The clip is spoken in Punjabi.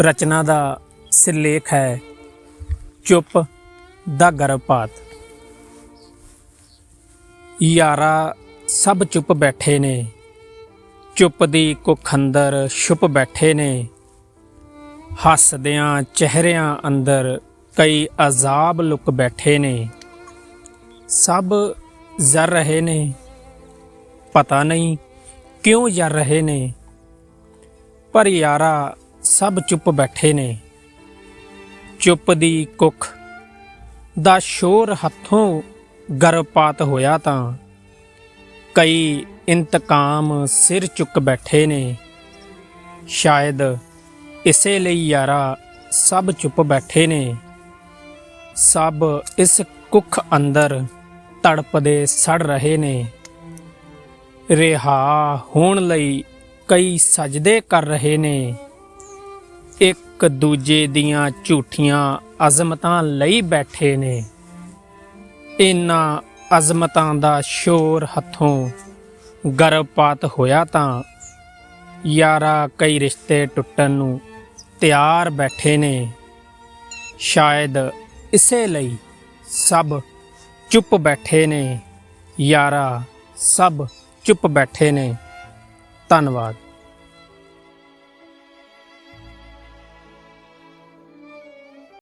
ਰਚਨਾ ਦਾ ਸਿਰਲੇਖ ਹੈ, ਚੁੱਪ ਦਾ ਗਰਭਪਾਤ। ਯਾਰਾ ਸਭ ਚੁੱਪ ਬੈਠੇ ਨੇ, ਚੁੱਪ ਦੀ ਕੁੱਖ ਅੰਦਰ ਛੁਪ ਬੈਠੇ ਨੇ। ਹੱਸਦਿਆਂ ਚਿਹਰਿਆਂ ਅੰਦਰ ਕਈ ਅਜ਼ਾਬ ਲੁਕ ਬੈਠੇ ਨੇ। ਸਭ ਜ਼ਰ ਰਹੇ ਨੇ। ਪਤਾ ਨਹੀਂ ਕਿਉਂ ਜ਼ਰ ਰਹੇ ਨੇ। ਪਰ ਯਾਰਾ ਸਭ ਚੁੱਪ ਬੈਠੇ ਨੇ। ਚੁੱਪ ਦੀ ਕੁੱਖ ਦਾ ਸ਼ੋਰ ਹੱਥੋਂ ਗਰਭਪਾਤ ਹੋਇਆ ਤਾਂ ਕਈ ਇੰਤਕਾਮ ਸਿਰ ਚੁੱਕ ਬੈਠੇ ਨੇ। ਸ਼ਾਇਦ ਇਸੇ ਲਈ ਯਾਰਾ ਸਭ ਚੁੱਪ ਬੈਠੇ ਨੇ। ਸਭ ਇਸ ਕੁੱਖ ਅੰਦਰ ਤੜਪਦੇ ਸੜ ਰਹੇ ਨੇ। ਰਿਹਾ ਹੋਣ ਲਈ ਕਈ ਸਜਦੇ ਕਰ ਰਹੇ ਨੇ। ਇੱਕ ਦੂਜੇ ਦੀਆਂ ਝੂਠੀਆਂ ਅਜ਼ਮਤਾਂ ਲਈ ਬੈਠੇ ਨੇ। ਇਹਨਾਂ ਅਜ਼ਮਤਾਂ ਦਾ ਸ਼ੋਰ ਹੱਥੋਂ ਗਰਭਪਾਤ ਹੋਇਆ ਤਾਂ ਯਾਰਾ ਕਈ ਰਿਸ਼ਤੇ ਟੁੱਟਣ ਨੂੰ ਤਿਆਰ ਬੈਠੇ ਨੇ। ਸ਼ਾਇਦ ਇਸੇ ਲਈ ਸਭ ਚੁੱਪ ਬੈਠੇ ਨੇ। ਯਾਰਾ ਸਭ ਚੁੱਪ ਬੈਠੇ ਨੇ। ਧੰਨਵਾਦ।